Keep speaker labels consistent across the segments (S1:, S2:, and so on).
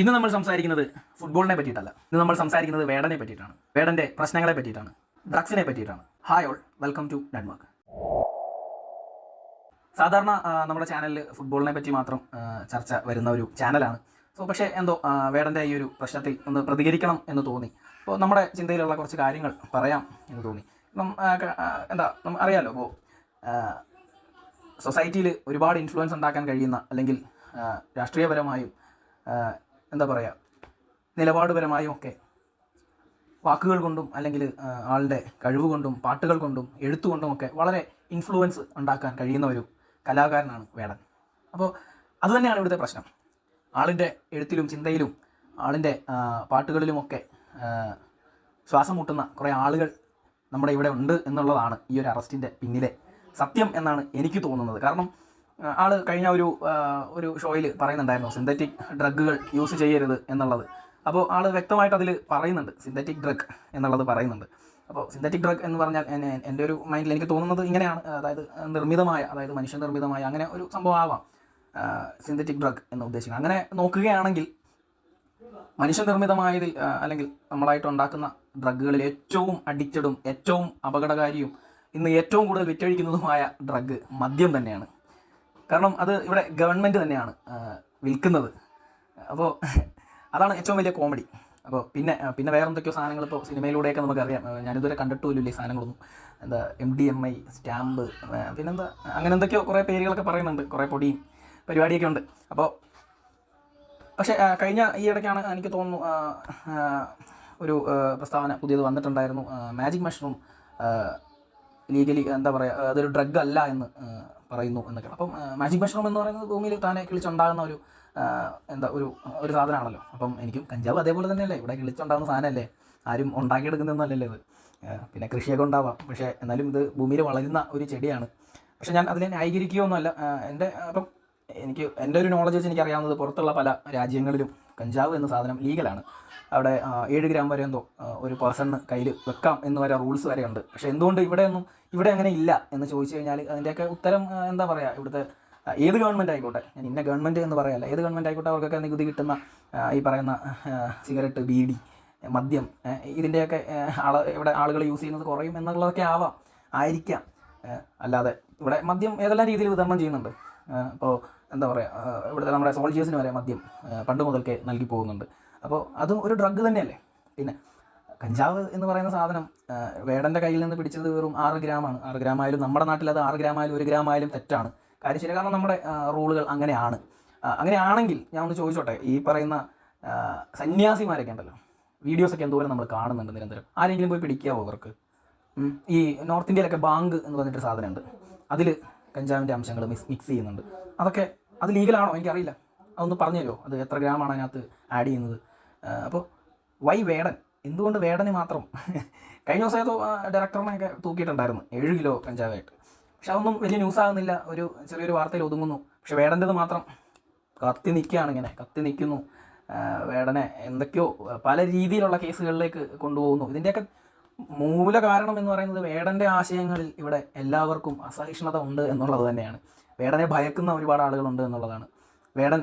S1: ഇന്ന് നമ്മൾ സംസാരിക്കുന്നത് ഫുട്ബോളിനെ പറ്റിയിട്ടല്ല. ഇന്ന് നമ്മൾ സംസാരിക്കുന്നത് വേടനെ പറ്റിയിട്ടാണ്. വേടന്റെ പ്രശ്നങ്ങളെ പറ്റിയിട്ടാണ്. ഡ്രഗ്സിനെ പറ്റിയിട്ടാണ്. Hi all welcome to Denmark സാധാരണ നമ്മുടെ ചാനലിൽ ഫുട്ബോളിനെ പറ്റി മാത്രം ചർച്ച വരുന്ന ഒരു ചാനലാണ് സോ പക്ഷേ എന്തോ വേടന്റെ ഈ ഒരു പ്രശ്നത്തിൽ ഒന്ന് പ്രതികരിക്കണം എന്ന് തോന്നി. അപ്പോൾ നമ്മുടെ ചിന്തയിലുള്ള കുറച്ച് കാര്യങ്ങൾ പറയാം എന്ന് തോന്നി. എന്താ അറിയാലോ അപ്പോൾ സൊസൈറ്റിയിൽ ഒരുപാട് ഇൻഫ്ലുവൻസ് ഉണ്ടാക്കാൻ കഴിയുന്ന അല്ലെങ്കിൽ രാഷ്ട്രീയപരമായും എന്താ പറയുക നിലപാടുപരമായും ഒക്കെ വാക്കുകൾ കൊണ്ടും അല്ലെങ്കിൽ ആളുടെ കഴിവ് കൊണ്ടും പാട്ടുകൾ കൊണ്ടും എഴുത്തുകൊണ്ടും ഒക്കെ വളരെ ഇൻഫ്ലുവൻസ് ഉണ്ടാക്കാൻ കഴിയുന്ന ഒരു കലാകാരനാണ് വേടൻ. അപ്പോൾ അതുതന്നെയാണ് ഇവിടുത്തെ പ്രശ്നം. ആളിന്റെ എഴുത്തിലും ചിന്തയിലും ആളിന്റെ പാട്ടുകളിലുമൊക്കെ ശ്വാസം മുട്ടുന്ന കുറേ ആളുകൾ നമ്മുടെ ഇവിടെ ഉണ്ട് എന്നുള്ളതാണ് ഈ ഒരു അറസ്റ്റിന്റെ പിന്നിലെ സത്യം എന്നാണ് എനിക്ക് തോന്നുന്നത്. കാരണം ആൾ കഴിഞ്ഞ ഒരു ഒരു ഷോയിൽ പറയുന്നുണ്ടായിരുന്നു സിന്തറ്റിക് ഡ്രഗുകൾ യൂസ് ചെയ്യരുത് എന്നുള്ളത്. അപ്പോൾ ആൾ വ്യക്തമായിട്ട് അതിൽ പറയുന്നുണ്ട് സിന്തറ്റിക് ഡ്രഗ് എന്നുള്ളത് പറയുന്നുണ്ട്. അപ്പോൾ സിന്തറ്റിക് ഡ്രഗ് എന്ന് പറഞ്ഞാൽ എന്റെ ഒരു മൈൻഡിൽ എനിക്ക് തോന്നുന്നത് ഇങ്ങനെയാണ് അതായത് നിർമ്മിതമായ അതായത് മനുഷ്യ നിർമ്മിതമായ അങ്ങനെ ഒരു സംഭവം ആവാം സിന്തറ്റിക് ഡ്രഗ് എന്ന് ഉദ്ദേശിക്കുന്നത്. അങ്ങനെ നോക്കുകയാണെങ്കിൽ മനുഷ്യ നിർമ്മിതമായതിൽ അല്ലെങ്കിൽ നമ്മളായിട്ട് ഉണ്ടാക്കുന്ന ഡ്രഗുകളിൽ ഏറ്റവും അഡിക്റ്റഡും ഏറ്റവും അപകടകാരിയും ഇന്ന് ഏറ്റവും കൂടുതൽ വിറ്റഴിക്കുന്നതുമായ ഡ്രഗ് മദ്യം തന്നെയാണ്. കാരണം അത് ഇവിടെ ഗവൺമെന്റ് തന്നെയാണ് വിൽക്കുന്നത്. അപ്പോൾ അതാണ് ഏറ്റവും വലിയ കോമഡി. അപ്പോൾ പിന്നെ പിന്നെ വേറെ എന്തൊക്കെയോ സാധനങ്ങൾ ഇപ്പോൾ സിനിമയിലൂടെയൊക്കെ നമുക്കറിയാം. ഞാനിതുവരെ കണ്ടിട്ടുമില്ല ഈ സാധനങ്ങളൊന്നും. എന്താ M D M I stamp പിന്നെന്താ അങ്ങനെ എന്തൊക്കെയോ കുറേ പേരുകളൊക്കെ പറയുന്നുണ്ട്. കുറേ പൊടിയും പരിപാടിയൊക്കെ ഉണ്ട്. അപ്പോൾ പക്ഷേ കഴിഞ്ഞ ഈ ഇടയ്ക്കാണ് എനിക്ക് തോന്നുന്നു ഒരു പ്രസ്താവന പുതിയത് വന്നിട്ടുണ്ടായിരുന്നു. മാജിക് മഷ്റൂം ലീഗലി എന്താ പറയുക അതൊരു ഡ്രഗ് അല്ല എന്ന് പറയുന്നു എന്നൊക്കെ അപ്പം മാജിക് മഷ്റൂം എന്ന് പറയുന്നത് ഭൂമിയിൽ താനെ കിളിച്ചുണ്ടാകുന്ന ഒരു എന്താ ഒരു ഒരു സാധനമാണല്ലോ. അപ്പം എനിക്കും കഞ്ചാവ് അതേപോലെ തന്നെയല്ലേ ഇവിടെ കിളിച്ചുണ്ടാകുന്ന സാധനമല്ലേ? ആരും ഉണ്ടാക്കിയെടുക്കുന്നതൊന്നല്ലല്ലോ ഇത്. പിന്നെ കൃഷിയൊക്കെ ഉണ്ടാവാം. പക്ഷേ എന്നാലും ഇത് ഭൂമിയിൽ വളരുന്ന ഒരു ചെടിയാണ്. പക്ഷെ ഞാൻ അതിനെ ന്യായീകരിക്കുകയൊന്നുമല്ല. എന്റെ അപ്പം എനിക്ക് എന്റെ ഒരു നോളജ് വെച്ച് എനിക്കറിയാവുന്നത് പുറത്തുള്ള പല രാജ്യങ്ങളിലും കഞ്ചാവ് എന്ന സാധനം ലീഗലാണ്. അവിടെ ഏഴ് ഗ്രാം വരെ എന്തോ ഒരു പേഴ്സണിന് കയ്യിൽ വെക്കാം എന്ന് വരെ റൂൾസ് വരെ ഉണ്ട്. പക്ഷേ എന്തുകൊണ്ട് ഇവിടെയൊന്നും ഇവിടെ അങ്ങനെ ഇല്ല എന്ന് ചോദിച്ചു കഴിഞ്ഞാൽ അതിന്റെയൊക്കെ ഉത്തരം എന്താ പറയുക ഇവിടുത്തെ ഏത് ഗവൺമെന്റ് ആയിക്കോട്ടെ ഞാൻ ഇന്ന ഗവൺമെന്റ് എന്ന് പറയല്ല ഏത് ഗവൺമെന്റ് ആയിക്കോട്ടെ അവർക്കൊക്കെ നികുതി കിട്ടുന്ന ഈ പറയുന്ന സിഗരറ്റ് ബീഡി മദ്യം ഇതിന്റെയൊക്കെ ആൾ ഇവിടെ ആളുകൾ യൂസ് ചെയ്യുന്നത് കുറയും എന്നുള്ളതൊക്കെ ആവാം ആയിരിക്കാം. അല്ലാതെ ഇവിടെ മദ്യം ഏതെല്ലാം രീതിയിൽ വിതരണം ചെയ്യുന്നുണ്ട്? ഇപ്പോൾ എന്താ പറയുക ഇവിടുത്തെ നമ്മുടെ സോൾജിയേഴ്സിന് വരെ മദ്യം പണ്ട് മുതൽക്കേ നൽകി പോകുന്നുണ്ട്. അപ്പോൾ അതും ഒരു ഡ്രഗ് തന്നെയല്ലേ? പിന്നെ കഞ്ചാവ് എന്ന് പറയുന്ന സാധനം വേടന്റെ കയ്യിൽ നിന്ന് പിടിച്ചത് വെറും ആറ് ഗ്രാമാണ്. ആറ് ഗ്രാമായാലും നമ്മുടെ നാട്ടിൽ അത് ആറ് ഗ്രാമായാലും ഒരു ഗ്രാമായാലും തെറ്റാണ്. കാര്യം ശരി കാരണം നമ്മുടെ റൂളുകൾ അങ്ങനെയാണ്. അങ്ങനെയാണെങ്കിൽ ഞാൻ ഒന്ന് ചോദിച്ചോട്ടെ ഈ പറയുന്ന സന്യാസിമാരൊക്കെ ഉണ്ടല്ലോ വീഡിയോസൊക്കെ എന്തോരം നമ്മൾ കാണുന്നുണ്ട് നിരന്തരം? ആരെങ്കിലും പോയി പിടിക്കാവോ അവർക്ക്? ഈ നോർത്ത് ഇന്ത്യയിലൊക്കെ ബാങ്ക് എന്ന് പറഞ്ഞിട്ട് സാധനമുണ്ട്. അതിൽ കഞ്ചാവിന്റെ അംശങ്ങൾ മിക്സ് മിക്സ് ചെയ്യുന്നുണ്ട്. അതൊക്കെ അത് ലീഗലാണോ? എനിക്കറിയില്ല. അതൊന്ന് പറഞ്ഞു തരുമോ അത് എത്ര ഗ്രാമാണ് അതിനകത്ത് ആഡ് ചെയ്യുന്നത്? അപ്പോൾ വൈ വേടൻ. എന്തുകൊണ്ട് വേടന് മാത്രം? കഴിഞ്ഞ ദിവസം ഏതോ ഡയറക്ടറിനെയൊക്കെ തൂക്കിയിട്ടുണ്ടായിരുന്നു. ഏഴ് കിലോ കഞ്ചാവായിട്ട്. പക്ഷെ അതൊന്നും വലിയ ന്യൂസ് ആകുന്നില്ല. ഒരു ചെറിയൊരു വാർത്തയിൽ ഒതുങ്ങുന്നു. പക്ഷെ വേടന്റെത് മാത്രം കത്തി നിൽക്കുകയാണ് ഇങ്ങനെ. കത്തി നിൽക്കുന്നു. വേടനെ എന്തൊക്കെയോ പല രീതിയിലുള്ള കേസുകളിലേക്ക് കൊണ്ടുപോകുന്നു. ഇതിന്റെയൊക്കെ മൂല കാരണം എന്ന് പറയുന്നത് വേടന്റെ ആശയങ്ങളിൽ ഇവിടെ എല്ലാവർക്കും അസഹിഷ്ണുത ഉണ്ട് എന്നുള്ളത് തന്നെയാണ്. വേടനെ ഭയക്കുന്ന ഒരുപാട് ആളുകളുണ്ട് എന്നുള്ളതാണ്. വേടൻ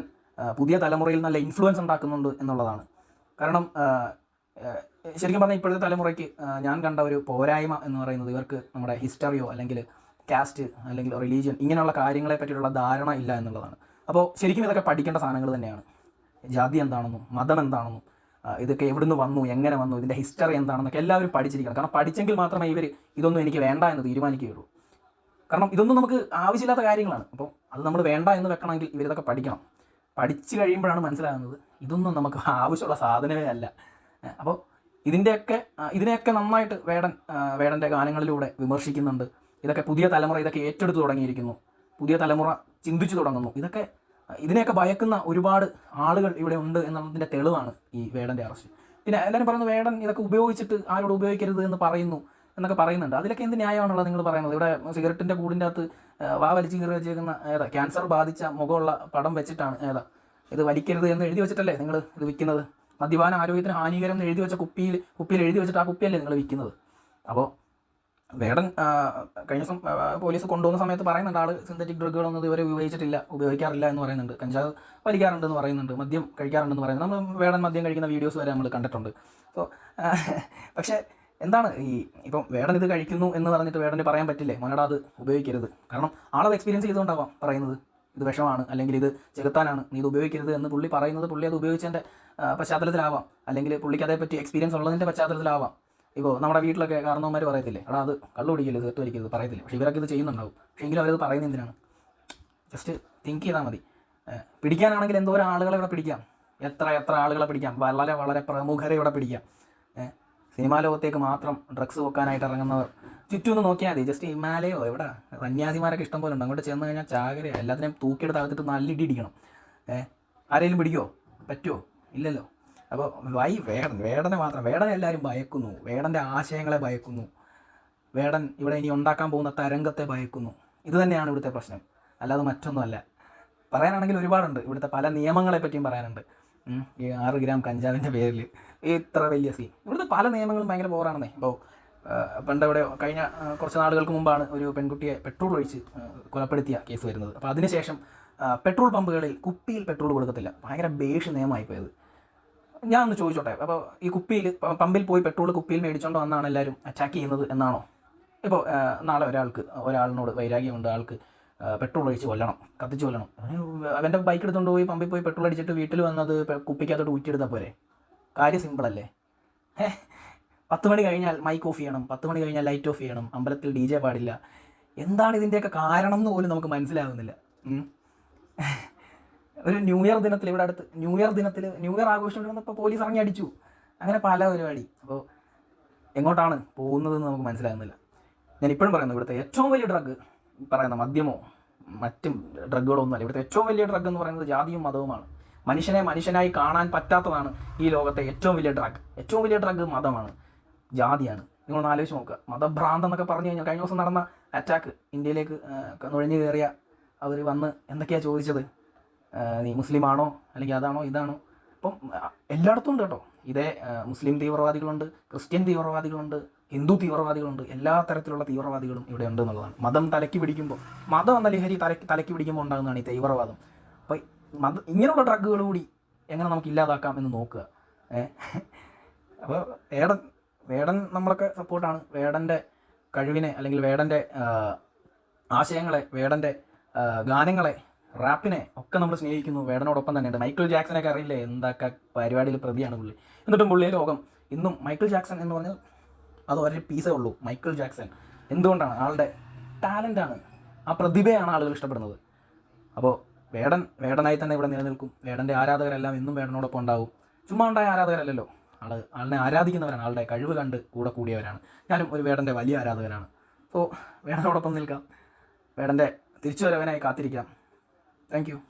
S1: പുതിയ തലമുറയിൽ നല്ല ഇൻഫ്ലുവൻസ് ഉണ്ടാക്കുന്നുണ്ട് എന്നുള്ളതാണ്. കാരണം ശരിക്കും പറഞ്ഞാൽ ഇപ്പോഴത്തെ തലമുറയ്ക്ക് ഞാൻ കണ്ട ഒരു പോരായ്മ എന്ന് പറയുന്നത് ഇവർക്ക് നമ്മുടെ ഹിസ്റ്ററിയോ അല്ലെങ്കിൽ കാസ്റ്റ് അല്ലെങ്കിൽ റിലീജിയൻ ഇങ്ങനെയുള്ള കാര്യങ്ങളെ പറ്റിയുള്ള ധാരണ ഇല്ല എന്നുള്ളതാണ്. അപ്പോൾ ശരിക്കും ഇതൊക്കെ പഠിക്കേണ്ട സാധനങ്ങൾ തന്നെയാണ്. ജാതി എന്താണെന്നും മതം എന്താണെന്നും ഇതൊക്കെ എവിടുന്ന് വന്നു? എങ്ങനെ വന്നു? ഇതിന്റെ ഹിസ്റ്ററി എന്താണെന്നൊക്കെ എല്ലാവരും പഠിച്ചിരിക്കണം. കാരണം പഠിച്ചെങ്കിൽ മാത്രമേ ഇവർ ഇതൊന്നും എനിക്ക് വേണ്ട എന്ന് തീരുമാനിക്കുകയുള്ളൂ. കാരണം ഇതൊന്നും നമുക്ക് ആവശ്യമില്ലാത്ത കാര്യങ്ങളാണ്. അപ്പോൾ അത് നമ്മൾ വേണ്ട എന്ന് വെക്കണമെങ്കിൽ ഇവരിതൊക്കെ പഠിക്കണം. പഠിച്ചു കഴിയുമ്പോഴാണ് മനസ്സിലാകുന്നത് ഇതൊന്നും നമുക്ക് ആവശ്യമുള്ള സാധനമേ അല്ല. അപ്പോൾ ഇതിന്റെയൊക്കെ ഇതിനെയൊക്കെ നന്നായിട്ട് വേടൻ വേടന്റെ ഗാനങ്ങളിലൂടെ വിമർശിക്കുന്നുണ്ട്. ഇതൊക്കെ പുതിയ തലമുറ ഇതൊക്കെ ഏറ്റെടുത്തു തുടങ്ങിയിരിക്കുന്നു. പുതിയ തലമുറ ചിന്തിച്ചു തുടങ്ങുന്നു. ഇതൊക്കെ ഇതിനെയൊക്കെ ഭയക്കുന്ന ഒരുപാട് ആളുകൾ ഇവിടെ ഉണ്ട് എന്നുള്ളതിന്റെ തെളിവാണ് ഈ വേടന്റെ അറസ്റ്റ്. പിന്നെ എല്ലാവരും പറയുന്നത് വേടൻ ഇതൊക്കെ ഉപയോഗിച്ചിട്ട് ആരോട് ഉപയോഗിക്കരുത് എന്ന് പറയുന്നു എന്നൊക്കെ പറയുന്നുണ്ട്. അതിലൊക്കെ എന്ത് ന്യായമാണുള്ളത് നിങ്ങൾ പറയുന്നത്? ഇവിടെ സിഗരറ്റിന്റെ കൂടിന്റെ അകത്ത് വാ വലിച്ചു കയറി വെച്ചേക്കുന്ന ഏതാ ക്യാൻസർ ബാധിച്ച മുഖമുള്ള പടം വെച്ചിട്ടാണ് ഏതാ ഇത് വലിക്കരുത് എന്ന് എഴുതി വെച്ചിട്ടല്ലേ നിങ്ങൾ ഇത് വിൽക്കുന്നത്? മദ്യപാന ആരോഗ്യത്തിന് ഹാനികരം എന്ന് എഴുതി വെച്ച കുപ്പിയിൽ കുപ്പിയിൽ എഴുതി വെച്ചിട്ട് ആ കുപ്പിയല്ലേ നിങ്ങൾ വിൽക്കുന്നത്? അപ്പോൾ വേടൻ കഴിഞ്ഞ ദിവസം പോലീസ് കൊണ്ടുവന്ന സമയത്ത് പറയുന്നുണ്ട് ആൾ സിന്തറ്റിക് ഡ്രഗുകളൊന്നും ഇതുവരെ ഉപയോഗിച്ചിട്ടില്ല ഉപയോഗിക്കാറില്ല എന്ന് പറയുന്നുണ്ട്. കഞ്ചാവ് വലിക്കാറുണ്ടെന്ന് പറയുന്നുണ്ട് മദ്യം കഴിക്കാറുണ്ടെന്ന് പറയുന്നത് നമ്മൾ വേടൻ മദ്യം കഴിക്കുന്ന വീഡിയോസ് വരെ നമ്മൾ കണ്ടിട്ടുണ്ട്. സോ പക്ഷേ എന്താണ് ഈ ഇപ്പം വേടൻ ഇത് കഴിക്കുന്നു എന്ന് പറഞ്ഞിട്ട് വേടന് പറയാൻ പറ്റില്ലേ? മോനടാ അത് ഉപയോഗിക്കരുത്. കാരണം ആളത് എക്സ്പീരിയൻസ് ചെയ്തുകൊണ്ടാവാം പറയുന്നത്. ഇത് വിഷമാണ് അല്ലെങ്കിൽ ഇത് ചെകുത്താനാണ്. നീ ഇത് ഉപയോഗിക്കരുത് എന്ന് പുള്ളി പറയുന്നത് പുള്ളി അത് ഉപയോഗിച്ചതിന്റെ പശ്ചാത്തലത്തിലാവാം. അല്ലെങ്കിൽ പുള്ളിക്ക് അതേപ്പറ്റി എക്സ്പീരിയൻസ് ഉള്ളതിന്റെ പശ്ചാത്തലത്തിലാവാം. ഇപ്പോൾ നമ്മുടെ വീട്ടിലൊക്കെ കാരണവന്മാർ പറയത്തില്ലേ എടാ അത് കള്ളു കുടിക്കരുത് തീർത്ത് വലിക്കരുത് പറയത്തില്ല. പക്ഷേ ഇവരൊക്കെ ഇത് ചെയ്യുന്നുണ്ടാവും. പക്ഷേ എങ്കിലും അവരത് പറയുന്നത് എന്തിനാണ്? ജസ്റ്റ് തിങ്ക് ചെയ്താൽ മതി. പിടിക്കാനാണെങ്കിൽ എന്തോരം ആളുകളെ ഇവിടെ പിടിക്കാം. എത്ര എത്ര ആളുകളെ പിടിക്കാം. വളരെ വളരെ പ്രമുഖരെ ഇവിടെ പിടിക്കാം. സിനിമാ ലോകത്തേക്ക് മാത്രം ഡ്രഗ്സ് വെക്കാനായിട്ട് ഇറങ്ങുന്നവർ. ചുറ്റും ഒന്ന് നോക്കിയാൽ മതി. ജസ്റ്റ് ഹിമാലയോ എവിടെ? സന്യാസിമാരൊക്കെ ഇഷ്ടം പോലെ ഉണ്ട്. അങ്ങോട്ട് ചെന്ന് കഴിഞ്ഞാൽ ചാകര എല്ലാത്തിനെയും തൂക്കിയെടുത്ത് അകത്തിട്ട് നല്ല ഇടി ഇടിക്കണം. ഏഹ് ആരെങ്കിലും പിടിക്കുമോ പറ്റുമോ ഇല്ലല്ലോ. അപ്പോൾ വൈ വേടൻ വേടനെ മാത്രം വേടനെ എല്ലാവരും ഭയക്കുന്നു. വേടന്റെ ആശയങ്ങളെ ഭയക്കുന്നു. വേടൻ ഇവിടെ ഇനി ഉണ്ടാക്കാൻ പോകുന്ന തരംഗത്തെ ഭയക്കുന്നു. ഇത് തന്നെയാണ് ഇവിടുത്തെ പ്രശ്നം. അല്ലാതെ മറ്റൊന്നുമല്ല. പറയാനാണെങ്കിൽ ഒരുപാടുണ്ട്. ഇവിടുത്തെ പല നിയമങ്ങളെ പറ്റിയും പറയാനുണ്ട്. ഈ ആറ് ഗ്രാം കഞ്ചാവിന്റെ പേരിൽ. ഇത്ര വലിയ സീൻ ഇവിടുത്തെ പല നിയമങ്ങളും ഭയങ്കര ബോറാണെന്നേ. ഇപ്പോൾ പണ്ട് ഇവിടെ കഴിഞ്ഞ കുറച്ച് നാളുകൾക്ക് മുമ്പാണ് ഒരു പെൺകുട്ടിയെ പെട്രോൾ ഒഴിച്ച് കൊലപ്പെടുത്തിയ കേസ് വരുന്നത്. അപ്പോൾ അതിനുശേഷം പെട്രോൾ പമ്പുകളിൽ കുപ്പിയിൽ പെട്രോൾ കൊടുക്കത്തില്ല. ഭയങ്കര ബേഷ് നിയമമായി പോയത് ഞാൻ ഒന്ന് ചോദിച്ചോട്ടെ? അപ്പോൾ ഈ കുപ്പിയിൽ പമ്പിൽ പോയി പെട്രോൾ കുപ്പിയിൽ മേടിച്ചോണ്ട് വന്നാണ് എല്ലാവരും അറ്റാക്ക് ചെയ്യുന്നത് എന്നാണോ? ഇപ്പോൾ നാളെ ഒരാൾക്ക് ഒരാളിനോട് വൈരാഗ്യമുണ്ട്. ആൾക്ക് പെട്രോൾ ഒഴിച്ച് കൊല്ലണം കത്തിച്ച് കൊല്ലണം. അവന്റെ ബൈക്ക് എടുത്തുകൊണ്ട് പോയി പമ്പിൽ പോയി പെട്രോൾ അടിച്ചിട്ട് വീട്ടിൽ വന്നത് കുപ്പിക്കകത്തോട്ട് ഊറ്റിയെടുത്താൽ പോരെ? കാര്യം സിമ്പിളല്ലേ പത്ത് മണി കഴിഞ്ഞാൽ മൈക്ക് ഓഫ് ചെയ്യണം. പത്ത് മണി കഴിഞ്ഞാൽ ലൈറ്റ് ഓഫ് ചെയ്യണം. അമ്പലത്തിൽ ഡി ജെ പാടില്ല. എന്താണ് ഇതിന്റെയൊക്കെ കാരണം എന്ന് പോലും നമുക്ക് മനസ്സിലാകുന്നില്ല. ഒരു ന്യൂ ഇയർ ദിനത്തിൽ ഇവിടെ അടുത്ത് ന്യൂ ഇയർ ദിനത്തിൽ ന്യൂ ഇയർ ആഘോഷം വന്നപ്പോൾ പോലീസ് ഇറങ്ങി അടിച്ചു. അങ്ങനെ പല പരിപാടി. അപ്പോൾ എങ്ങോട്ടാണ് പോകുന്നതെന്ന് നമുക്ക് മനസ്സിലാകുന്നില്ല. ഞാൻ ഇപ്പോഴും പറയുന്നത് ഇവിടുത്തെ ഏറ്റവും വലിയ ഡ്രഗ് പറയുന്ന മദ്യമോ മറ്റും ഡ്രഗുകളോ ഒന്നുമല്ല ഇവിടുത്തെ ഏറ്റവും വലിയ ഡ്രഗ് എന്ന് പറയുന്നത് ജാതിയും മതവുമാണ്. മനുഷ്യനെ മനുഷ്യനായി കാണാൻ പറ്റാത്തതാണ് ഈ ലോകത്തെ ഏറ്റവും വലിയ ഡ്രഗ് ഏറ്റവും വലിയ ഡ്രഗ് മതമാണ്. ജാതിയാണ്. നിങ്ങളൊന്ന് ആലോചിച്ച് നോക്കുക. മതഭ്രാന്ത് എന്നൊക്കെ പറഞ്ഞു കഴിഞ്ഞാൽ കഴിഞ്ഞ ദിവസം നടന്ന അറ്റാക്ക് ഇന്ത്യയിലേക്ക് നുഴഞ്ഞു കയറിയ അവർ വന്ന് എന്തൊക്കെയാണ് ചോദിച്ചത്? നീ മുസ്ലിമാണോ? അല്ലെങ്കിൽ അതാണോ? ഇതാണോ? അപ്പം എല്ലായിടത്തും ഉണ്ട് കേട്ടോ. ഇതേ മുസ്ലിം തീവ്രവാദികളുണ്ട് ക്രിസ്ത്യൻ തീവ്രവാദികളുണ്ട് ഹിന്ദു തീവ്രവാദികളുണ്ട് എല്ലാ തരത്തിലുള്ള തീവ്രവാദികളും ഇവിടെ ഉണ്ട് എന്നുള്ളതാണ്. മതം തലക്കി പിടിക്കുമ്പോൾ മതം എന്ന ലഹരി തലക്കി തലക്കി പിടിക്കുമ്പോൾ ഉണ്ടാകുന്നതാണ് ഈ തീവ്രവാദം. അപ്പോൾ മത ഇങ്ങനെയുള്ള ഡ്രഗുകൾ കൂടി എങ്ങനെ നമുക്ക് ഇല്ലാതാക്കാം എന്ന് നോക്കുക. അപ്പോൾ വേടൻ വേടൻ നമ്മളൊക്കെ സപ്പോർട്ടാണ്. വേടന്റെ കഴിവിനെ അല്ലെങ്കിൽ വേടന്റെ ആശയങ്ങളെ വേടന്റെ ഗാനങ്ങളെ റാപ്പിനെ ഒക്കെ നമ്മൾ സ്നേഹിക്കുന്നു. വേടനോടൊപ്പം തന്നെയുണ്ട്. മൈക്കിൾ ജാക്സനൊക്കെ അറിയില്ലേ? എന്തൊക്കെ പരിപാടിയിൽ പ്രതിയാണ് പുള്ളി. എന്നിട്ടും പുള്ളിയെ ലോകം ഇന്നും മൈക്കിൾ ജാക്സൺ എന്ന് പറഞ്ഞാൽ അത് ഒരേ പീസേ ഉള്ളൂ. Michael Jackson. എന്തുകൊണ്ടാണ്? ആളുടെ ടാലന്റാണ് ആ പ്രതിഭയാണ് ആളുകൾ ഇഷ്ടപ്പെടുന്നത്. അപ്പോൾ വേടൻ വേടനായി തന്നെ ഇവിടെ നിലനിൽക്കും. വേടന്റെ ആരാധകരെല്ലാം ഇന്നും വേടനോടൊപ്പം ഉണ്ടാവും. ചുമ്മാ ഉണ്ടായ ആരാധകരല്ലല്ലോ. ആൾ ആളിനെ ആരാധിക്കുന്നവരാണ്. ആളുടെ കഴിവ് കണ്ട് കൂടെ കൂടിയവരാണ്. ഞാനും ഒരു വേടന്റെ വലിയ ആരാധകനാണ്. സോ വേടനോടൊപ്പം നിൽക്കാം. വേടന്റെ തിരിച്ചുവരവനായി കാത്തിരിക്കാം. Thank you.